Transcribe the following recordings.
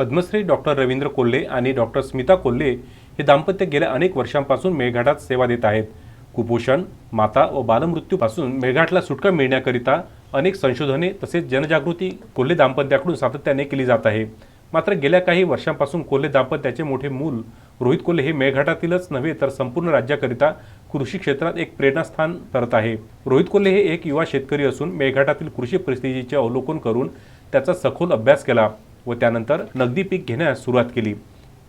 Padmashri doctor Ravindra Kolhe आणि doctor Smita Kolhe हे दाम्पत्य गेल्या अनेक वर्षांपासून मेळघाटात सेवा देत आहेत. कुपोषण माता व बालमृत्यूपासून मेळघाटला सुटका मिळण्याकरिता अनेक संशोधने तसेच जनजागृती कोल्हे दाम्पत्याकडून सातत्याने केली जात आहे. मात्र गेल्या काही वर्षांपासून कोल्हे दाम्पत्याचे मोठे मूल रोहित कोल्हे हे मेळघाटातीलच नव्हे तर संपूर्ण राज्याकरिता कृषी क्षेत्रात एक प्रेरणास्थान ठरत आहे. रोहित कोल्हे हे एक युवा शेतकरी असून मेळघाटातील कृषी परिस्थितीचे अवलोकन करून त्याचा सखोल अभ्यास केला. व त्यानंतर नगदी पीक घेण्यास सुरुवात केली.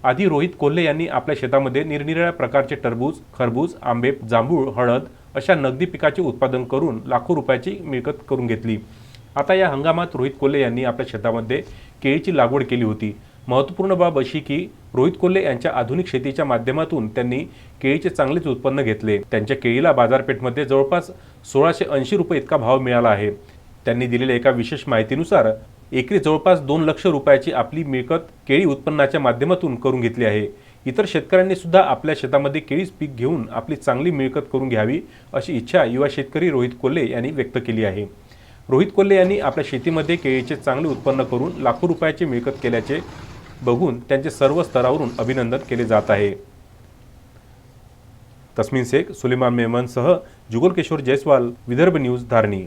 आधी रोहित कोल्हे यांनी आपल्या शेतामध्ये निरनिराळ्या प्रकारचे टरबूज खरबूज आंबे जांभूळ हळद अशा नगदी पिकाचे उत्पादन करून लाखो रुपयाची मिळकत करून घेतली. आता या हंगामात रोहित कोल्हे यांनी आपल्या शेतामध्ये केळीची लागवड केली होती. महत्त्वपूर्ण बाब अशी की रोहित कोल्हे यांच्या आधुनिक शेतीच्या माध्यमातून त्यांनी केळीचे चांगलेच उत्पन्न घेतले. त्यांच्या केळीला बाजारपेठमध्ये जवळपास सोळाशे ऐंशी रुपये इतका भाव मिळाला आहे. त्यांनी दिलेल्या एका विशेष माहितीनुसार एकरी जवळपास दोन लक्ष रुपयाची आपली मिळकत केळी उत्पन्नाच्या माध्यमातून करून घेतली आहे. इतर शेतकऱ्यांनी सुद्धा आपल्या शेतामध्ये केळीच पीक घेऊन आपली चांगली मिळकत करून घ्यावी अशी इच्छा युवा शेतकरी रोहित कोल्हे यांनी व्यक्त केली आहे. रोहित कोल्हे यांनी आपल्या शेतीमध्ये केळीचे चांगले उत्पन्न करून लाखो रुपयाची मिळकत केल्याचे बघून त्यांचे सर्व स्तरावरून अभिनंदन केले जात आहे. तस्मिन शेख सुलेमान मेमनसह जुगल किशोर जयस्वाल विदर्भ न्यूज धारणी.